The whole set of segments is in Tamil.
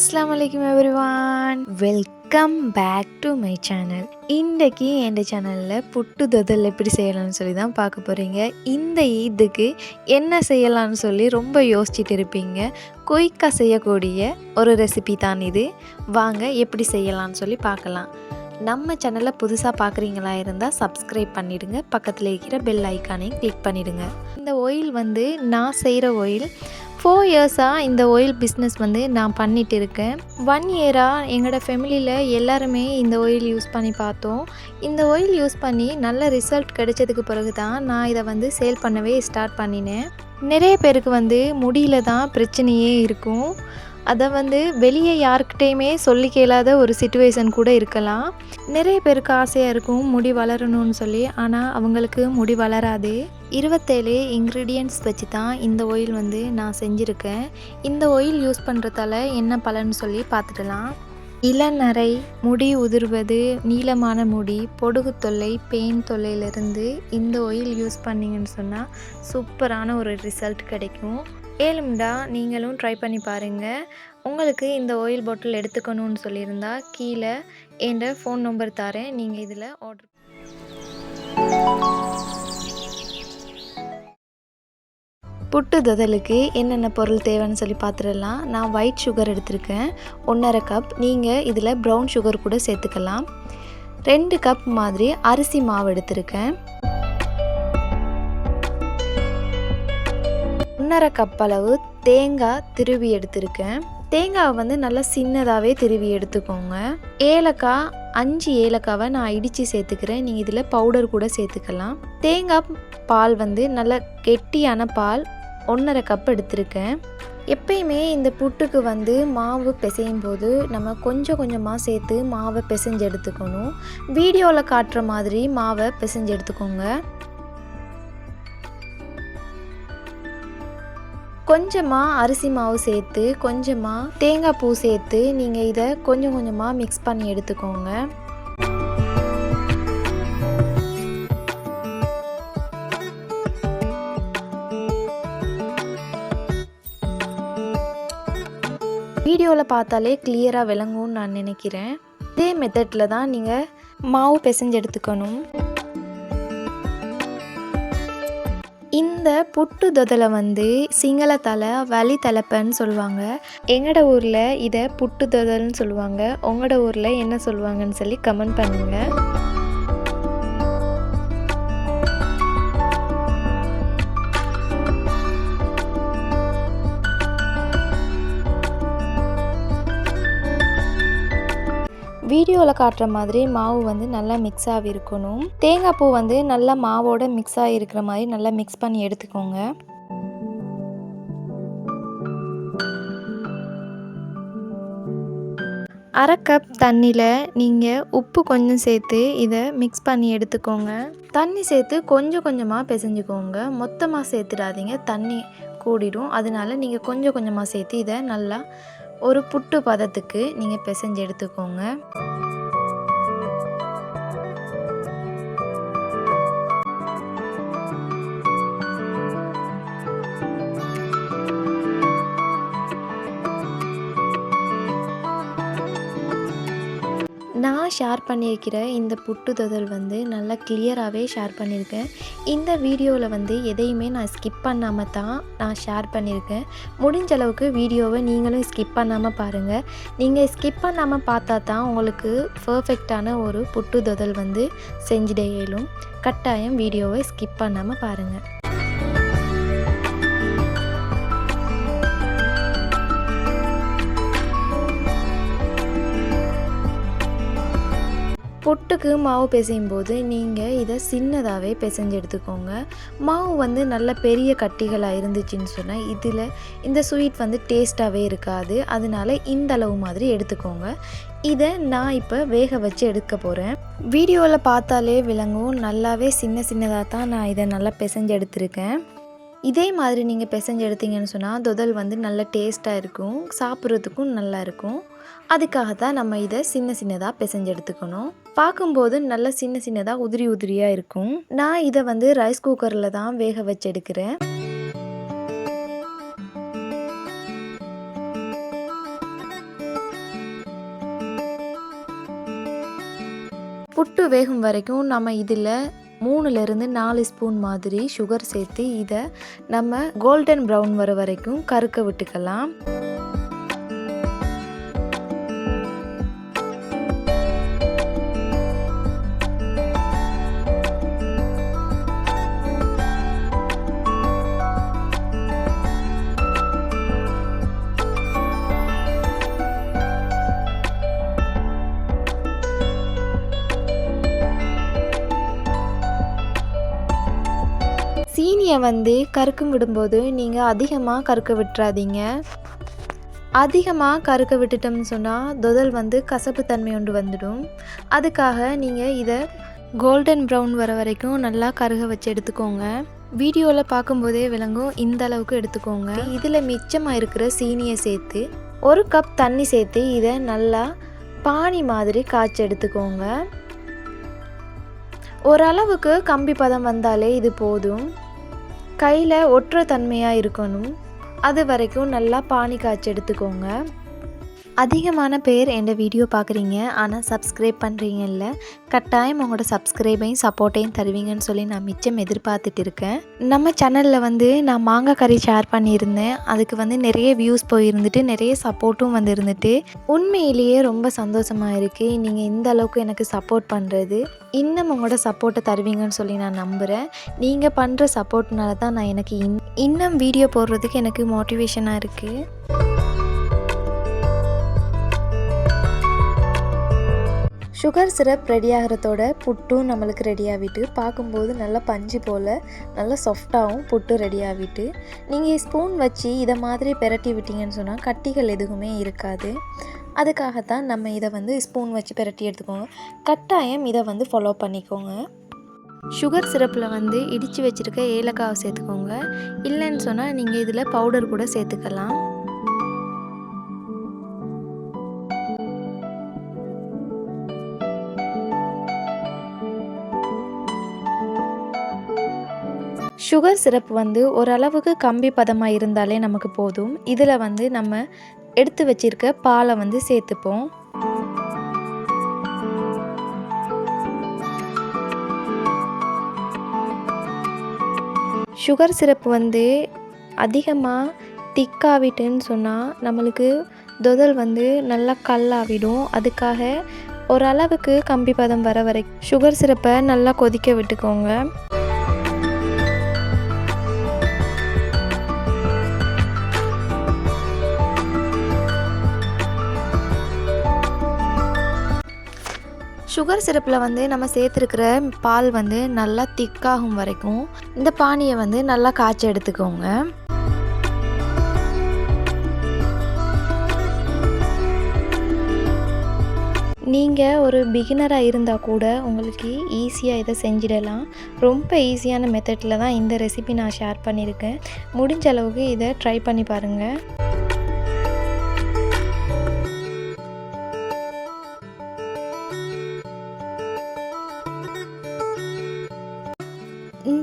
அஸ்லாம் வலைக்கம் everyone welcome back to my channel இன்றைக்கி என் சேனலில் புட்டு தொதல் எப்படி செய்யலாம்னு சொல்லி தான் பார்க்க போகிறீங்க இந்த ஈத்துக்கு என்ன செய்யலாம்னு சொல்லி ரொம்ப யோசிச்சுட்டு இருப்பீங்க. குயிக்காக செய்யக்கூடிய ஒரு ரெசிபி தான் இது. வாங்க எப்படி செய்யலாம்னு சொல்லி பார்க்கலாம். நம்ம சேனலை புதுசாக பார்க்குறீங்களா இருந்தால் சப்ஸ்கிரைப் பண்ணிவிடுங்க பக்கத்தில் இருக்கிற பெல் ஐக்கானையும் கிளிக் பண்ணிவிடுங்க இந்த ஒயில் வந்து நான் செய்கிற ஒயில் ஃபோர் இயர்ஸாக இந்த ஆயில் பிஸ்னஸ் வந்து நான் பண்ணிகிட்டு இருக்கேன் ஒன் இயராக எங்களோட ஃபேமிலியில் எல்லாருமே இந்த ஆயில் யூஸ் பண்ணி பார்த்தோம். இந்த ஆயில் யூஸ் பண்ணி நல்ல ரிசல்ட் கிடைச்சதுக்கு பிறகு தான் நான் இதை வந்து சேல் பண்ணவே ஸ்டார்ட் பண்ணினேன். நிறைய பேருக்கு வந்து முடியில தான் பிரச்சனையே இருக்கும். அதை வந்து வெளியே யாருக்கிட்டேயுமே சொல்லி கேளாத ஒரு சுச்சுவேஷன் கூட இருக்கலாம். நிறைய பேருக்கு ஆசையாக இருக்கும் முடி வளரணும்னு சொல்லி ஆனால் அவங்களுக்கு முடி வளராது. இருபத்தேழு இன்க்ரீடியன்ட்ஸ் வச்சு தான் இந்த ஆயில் வந்து நான் செஞ்சுருக்கேன். இந்த ஆயில் யூஸ் பண்ணுறதால என்ன பலன்னு சொல்லி பார்த்துடலாம். இளநரை முடி உதிர்வது நீளமான முடி பொடுகு தொல்லை பெயின் தொல்லையிலிருந்து இந்த ஆயில் யூஸ் பண்ணிங்கன்னு சொன்னால் சூப்பரான ஒரு ரிசல்ட் கிடைக்கும். ஏழும்டா நீங்களும் ட்ரை பண்ணி பாருங்கள் உங்களுக்கு இந்த ஆயில் பாட்டில் எடுத்துக்கணும்னு சொல்லியிருந்தா கீழே என் ஃபோன் நம்பர் தரேன் நீங்கள் இதில் ஆர்டர் புட்டு தொதலுக்கு என்னென்ன பொருள் தேவைன்னு சொல்லி பார்த்துடலாம் நான் ஒயிட் சுகர் எடுத்திருக்கேன். ஒன்றரை கப் நீங்கள் இதில் ப்ரௌன் சுகர் கூட சேர்த்துக்கலாம். ரெண்டு கப் மாதிரி அரிசி மாவு எடுத்திருக்கேன். ஒன்றரை கப் அளவு தேங்காய் திருவி எடுத்திருக்கேன். தேங்காவை வந்து நல்லா சின்னதாகவே திருவி எடுத்துக்கோங்க. ஏலக்காய் அஞ்சு ஏலக்காவை நான் இடித்து சேர்த்துக்கிறேன். நீங்கள் இதில் பவுடர் கூட சேர்த்துக்கலாம். தேங்காய் பால் வந்து நல்ல கெட்டியான பால் ஒன்றரை கப் எடுத்திருக்கேன். எப்பயுமே இந்த புட்டுக்கு வந்து மாவு பிசையும் போது நம்ம கொஞ்சம் கொஞ்சமாக சேர்த்து மாவை பிசைஞ்சு எடுத்துக்கணும். வீடியோவில் காட்டுற மாதிரி மாவை பிசைஞ்சு எடுத்துக்கோங்க. கொஞ்சமாக அரிசி மாவு சேர்த்து கொஞ்சமாக தேங்காய் பூ சேர்த்து நீங்கள் இதை கொஞ்சம் கொஞ்சமாக மிக்ஸ் பண்ணி எடுத்துக்கோங்க. வீடியோவில் பார்த்தாலே கிளியராக விளங்கும்னு நான் நினைக்கிறேன். இதே மெத்தடில் தான் நீங்கள் மாவு பிசைஞ்சு எடுத்துக்கணும். இந்த புட்டு தொதலை வந்து சிங்களத்தால் வலி தலைப்பன்னு சொல்லுவாங்க. எங்களோட ஊரில் இதை புட்டு தொதல்னு சொல்லுவாங்க. உங்களோட ஊரில் என்ன சொல்லுவாங்கன்னு சொல்லி கமெண்ட் பண்ணுங்கள் வீடியோவில் காட்டுற மாதிரி மாவு வந்து நல்லா மிக்ஸ் ஆகி இருக்கணும். தேங்காய் பூ வந்து நல்லா மாவோட மிக்ஸ் ஆகி இருக்கிற மாதிரி நல்லா மிக்ஸ் பண்ணி எடுத்துக்கோங்க. அரை கப் தண்ணியில் நீங்கள் உப்பு கொஞ்சம் சேர்த்து இதை மிக்ஸ் பண்ணி எடுத்துக்கோங்க. தண்ணி சேர்த்து கொஞ்சம் கொஞ்சமாக பிசைஞ்சுக்கோங்க. மொத்தமாக சேர்த்துடாதீங்க. தண்ணி கூடிடும். அதனால நீங்கள் கொஞ்சம் கொஞ்சமாக சேர்த்து இதை நல்லா ஒரு புட்டு பதத்துக்கு நீங்கள் பிசைஞ்சு எடுத்துக்கோங்க. ஷேர் பண்ணியிருக்கிற இந்த புட்டு தொதல் வந்து நல்லா கிளியராகவே ஷேர் பண்ணியிருக்கேன். இந்த வீடியோவில் வந்து எதையுமே நான் ஸ்கிப் பண்ணாமல் தான் நான் ஷேர் பண்ணியிருக்கேன். முடிஞ்ச அளவுக்கு வீடியோவை நீங்களும் ஸ்கிப் பண்ணாமல் பாருங்கள் நீங்கள் ஸ்கிப் பண்ணாமல் பார்த்தா தான் உங்களுக்கு பர்ஃபெக்டான ஒரு புட்டு தொதல் வந்து செஞ்சிட இயலும் கட்டாயம் வீடியோவை ஸ்கிப் பண்ணாமல் பாருங்கள் புட்டுக்கு மாவு பிசையும் போது நீங்கள் இதை சின்னதாகவே பிசைஞ்சு எடுத்துக்கோங்க. மாவு வந்து நல்ல பெரிய கட்டிகளாக இருந்துச்சுன்னு சொன்னால் இதில் இந்த ஸ்வீட் வந்து டேஸ்ட்டாகவே இருக்காது. அதனால இந்த அளவு மாதிரி எடுத்துக்கோங்க. இதை நான் இப்போ வேக வச்சு எடுக்க போகிறேன் வீடியோவில் பார்த்தாலே விளங்கும். நல்லாவே சின்ன சின்னதாக தான் நான் இதை நல்லா பிசைஞ்சு எடுத்திருக்கேன். இதே மாதிரி நீங்கள் பிசைஞ்சு எடுத்தீங்கன்னு சொன்னால் தொதல் வந்து நல்ல டேஸ்ட்டாக இருக்கும் சாப்பிட்றதுக்கும் நல்லா இருக்கும். அதுக்காக தான் நம்ம இதை சின்ன சின்னதாக பிசைஞ்சு எடுத்துக்கணும். பார்க்கும்போது நல்லா சின்ன சின்னதாக உதிரி உதிரியாக இருக்கும். நான் இதை வந்து ரைஸ் குக்கரில் தான் வேக வச்சு எடுக்கிறேன். புட்டு வேகும் வரைக்கும் நம்ம இதில் மூணுலேருந்து நாலு ஸ்பூன் மாதிரி சுகர் சேர்த்து இதை நம்ம கோல்டன் ப்ரௌன் வர வரைக்கும் கருக்க விட்டுக்கலாம். மீனை வந்து கருக்கும் விடும்போது நீங்கள் அதிகமாக கருக்க விட்டுறாதீங்க. அதிகமாக கருக்க விட்டுட்டோம்னு சொன்னால் தொதல் வந்து கசப்பு தன்மை ஒன்று வந்துடும். அதுக்காக நீங்கள் இதை கோல்டன் ப்ரௌன் வர வரைக்கும் நல்லா கருக வச்சு எடுத்துக்கோங்க. வீடியோவில் பார்க்கும்போதே விளங்கும் இந்த அளவுக்கு எடுத்துக்கோங்க. இதில் மிச்சமாக இருக்கிற சீனியை சேர்த்து ஒரு கப் தண்ணி சேர்த்து இதை நல்லா பானி மாதிரி காய்ச்சி எடுத்துக்கோங்க. ஓரளவுக்கு கம்பி பதம் வந்தாலே இது போதும். கையில் ஒற்ற தன்மையாக இருக்கணும். அது வரைக்கும் நல்லா பானி காய்ச்சி எடுத்துக்கோங்க. அதிகமான பேர் என் வீடியோ பார்க்குறீங்க ஆனால் சப்ஸ்கிரைப் பண்ணுறீங்கல்ல கட்டாயம் உங்களோட சப்ஸ்கிரைபையும் சப்போர்ட்டையும் தருவீங்கன்னு சொல்லி நான் மிச்சம் எதிர்பார்த்துட்டு இருக்கேன். நம்ம சேனலில் வந்து நான் மாங்காய் கறி ஷேர் பண்ணியிருந்தேன். அதுக்கு வந்து நிறைய வியூஸ் போயிருந்துட்டு நிறைய சப்போர்ட்டும் வந்திருந்துட்டு உண்மையிலேயே ரொம்ப சந்தோஷமாக இருக்குது நீங்கள் இந்த அளவுக்கு எனக்கு சப்போர்ட் பண்ணுறது இன்னும் உங்களோட சப்போர்ட்டை தருவீங்கன்னு சொல்லி நான் நம்புகிறேன் நீங்கள் பண்ணுற சப்போர்ட்னால தான் நான் எனக்கு இன் இன்னும் வீடியோ போடுறதுக்கு எனக்கு மோட்டிவேஷனாக இருக்குது சுகர் சிரப் ரெடி ஆகிறதோட புட்டும் நம்மளுக்கு ரெடி ஆகிட்டு பார்க்கும்போது நல்லா பஞ்சு போல் நல்லா சாஃப்டாகவும் புட்டு ரெடி ஆகிட்டு. நீங்கள் ஸ்பூன் வச்சு இதை மாதிரி பெரட்டி விட்டீங்கன்னு சொன்னால் கட்டிகள் எதுவுமே இருக்காது. அதுக்காகத்தான் நம்ம இதை வந்து ஸ்பூன் வச்சு பெரட்டி எடுத்துக்கோங்க. கட்டாயம் இதை வந்து ஃபாலோ பண்ணிக்கோங்க. சுகர் சிரப்பில் வந்து இடித்து வச்சுருக்க ஏலக்காவை சேர்த்துக்கோங்க. இல்லைன்னு சொன்னால் நீங்கள் இதில் பவுடர் கூட சேர்த்துக்கலாம். சுகர் சிரப் வந்து ஓரளவுக்கு கம்பி பதமாக இருந்தாலே நமக்கு போதும். இதில் வந்து நம்ம எடுத்து வச்சிருக்க பாலை வந்து சேர்த்துப்போம். சுகர் சிரப் வந்து அதிகமாக திக்காவிட்டுன்னு சொன்னால் நம்மளுக்கு தொதல் வந்து நல்லா கல்லாவிடும். அதுக்காக ஓரளவுக்கு கம்பி பதம் வர வரை சுகர் சிரப்பை நல்லா கொதிக்க விட்டுக்கோங்க. சுகர் சிரப்பில் வந்து நம்ம சேர்த்துருக்கிற பால் வந்து நல்லா திக்காகும் வரைக்கும் இந்த பானியை வந்து நல்லா காய்ச்சி எடுத்துக்கோங்க. நீங்கள் ஒரு பிகினராக இருந்தால் கூட உங்களுக்கு ஈஸியாக இதை செஞ்சிடலாம். ரொம்ப ஈஸியான மெத்தடில் தான் இந்த ரெசிபி நான் ஷேர் பண்ணியிருக்கேன். முடிஞ்ச அளவுக்கு இதை ட்ரை பண்ணி பாருங்கள்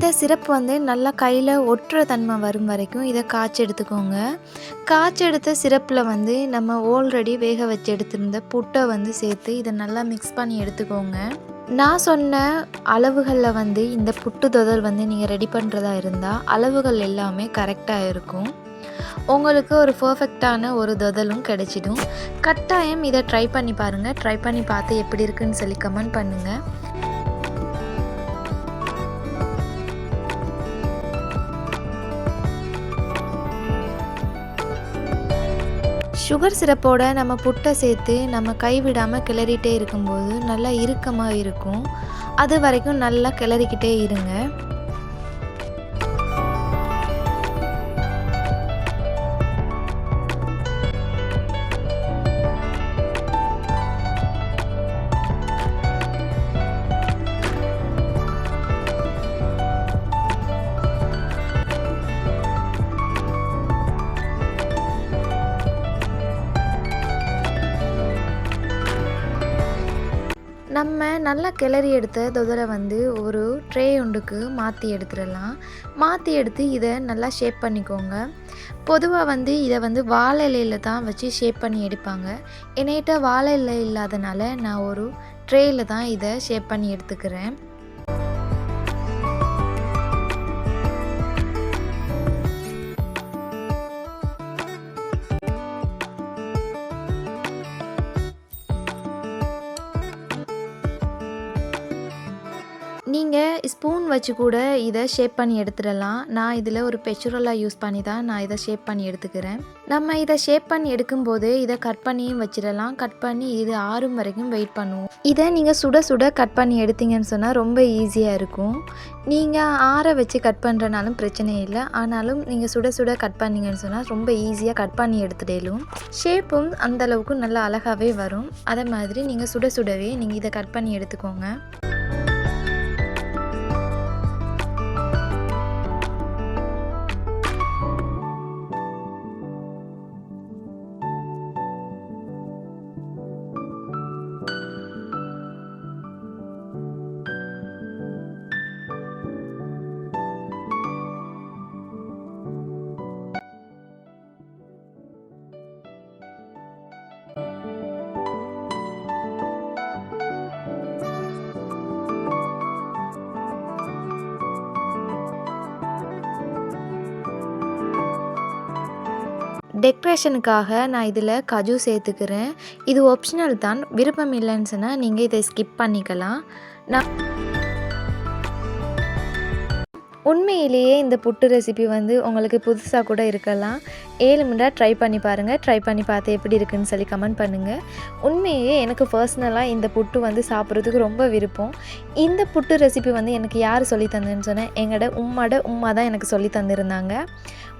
இந்த சிரப்பு வந்து நல்லா கையில் ஒட்டுற தன்மை வரும் வரைக்கும் இதை காய்ச்சி எடுத்துக்கோங்க காய்ச்சி எடுத்த சிரப்பில் வந்து நம்ம ஆல்ரெடி வேக வச்சு எடுத்திருந்த புட்டை வந்து சேர்த்து இதை நல்லா மிக்ஸ் பண்ணி எடுத்துக்கோங்க. நான் சொன்ன அளவுகளில் வந்து இந்த புட்டு தொதல் வந்து நீங்கள் ரெடி பண்ணுறதா இருந்தால் அளவுகள் எல்லாமே கரெக்டாக இருக்கும். உங்களுக்கு ஒரு பர்ஃபெக்டான ஒரு தொதலும் கிடைச்சிடும். கட்டாயம் இதை ட்ரை பண்ணி பாருங்கள் ட்ரை பண்ணி பார்த்து எப்படி இருக்குன்னு சொல்லி கமெண்ட் பண்ணுங்கள் சுகர் சிரப்போட நம்ம புட்டை சேர்த்து நம்ம கைவிடாமல் கிளறிட்டே இருக்கும்போது நல்லா இறுக்கமாக இருக்கும். அது வரைக்கும் நல்லா கிளறிக்கிட்டே இருங்க. நம்ம நல்லா கிளறி எடுத்த தொதரை வந்து ஒரு ட்ரே ஒன்றுக்கு மாற்றி எடுத்துடலாம். மாற்றி எடுத்து இதை நல்லா ஷேப் பண்ணிக்கோங்க. பொதுவாக வந்து இதை வந்து வாழை இலையில தான் வச்சு ஷேப் பண்ணி எடுப்பாங்க. என்னைகிட்ட வாழை இலை இல்லாதனால நான் ஒரு ட்ரேயில் தான் இதை ஷேப் பண்ணி எடுத்துக்கிறேன். வச்சு கூட இதை ஷேப் பண்ணி எடுத்துடலாம். நான் இதில் ஒரு பெச்சுரலாக யூஸ் பண்ணி தான் நான் இதை ஷேப் பண்ணி எடுத்துக்கிறேன். நம்ம இதை ஷேப் பண்ணி எடுக்கும்போது இதை கட் பண்ணியும் வச்சிடலாம். கட் பண்ணி இது ஆறும் வரைக்கும் வெயிட் பண்ணுவோம். இதை நீங்கள் சுட சுட கட் பண்ணி எடுத்தீங்கன்னு சொன்னால் ரொம்ப ஈஸியாக இருக்கும். நீங்கள் ஆற வச்சு கட் பண்ணுறனாலும் பிரச்சனை இல்லை. ஆனாலும் நீங்கள் சுட சுட கட் பண்ணீங்கன்னு சொன்னால் ரொம்ப ஈஸியாக கட் பண்ணி எடுத்துடலும். ஷேப்பும் அந்தளவுக்கு நல்லா அழகாகவே வரும். அதை மாதிரி நீங்கள் சுட சுடவே நீங்கள் இதை கட் பண்ணி எடுத்துக்கோங்க. டெக்ரேஷனுக்காக நான் இதில் கஜு சேர்த்துக்கிறேன். இது ஆப்ஷனல் தான். விருப்பம் இல்லைன்னு சொன்னால் நீங்கள் இதை ஸ்கிப் பண்ணிக்கலாம். நான் உண்மையிலேயே இந்த புட்டு ரெசிபி வந்து உங்களுக்கு புதுசாக கூட இருக்கலாம். ஏழு முறை ட்ரை பண்ணி பாருங்கள் ட்ரை பண்ணி பார்த்து எப்படி இருக்குன்னு சொல்லி கமெண்ட் பண்ணுங்கள் உண்மையே எனக்கு பர்சனலாக இந்த புட்டு வந்து சாப்பிட்றதுக்கு ரொம்ப விருப்பம். இந்த புட்டு ரெசிபி வந்து எனக்கு யார் சொல்லி தந்ததுன்னு சொன்னேன் எங்களோட உம்மாட உம்மா தான் எனக்கு சொல்லி தந்திருந்தாங்க.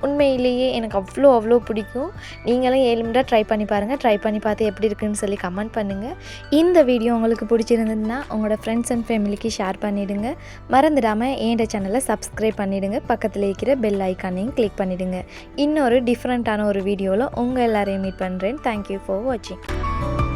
உண்மையிலேயே எனக்கு அவ்வளோ அவ்வளோ பிடிக்கும். நீங்களும் ஏழு முறை ட்ரை பண்ணி பாருங்கள் ட்ரை பண்ணி பார்த்து எப்படி இருக்குன்னு சொல்லி கமெண்ட் பண்ணுங்கள் இந்த வீடியோ உங்களுக்கு பிடிச்சிருந்ததுன்னா உங்களோட ஃப்ரெண்ட்ஸ் அண்ட் ஃபேமிலிக்கு ஷேர் பண்ணிவிடுங்க மறந்துடாமல் என் சேனலை சப்ஸ்கிரைப் பண்ணிவிடுங்க பக்கத்தில் இருக்கிற பெல் ஐக்கானையும் கிளிக் பண்ணிவிடுங்க இன்னொரு டிஃப்ரெண்ட்டான ஒரு வீடியோவில் உங்கள் எல்லாரையும் மீட் பண்ணுறேன் தேங்க்யூ ஃபார் வாட்சிங்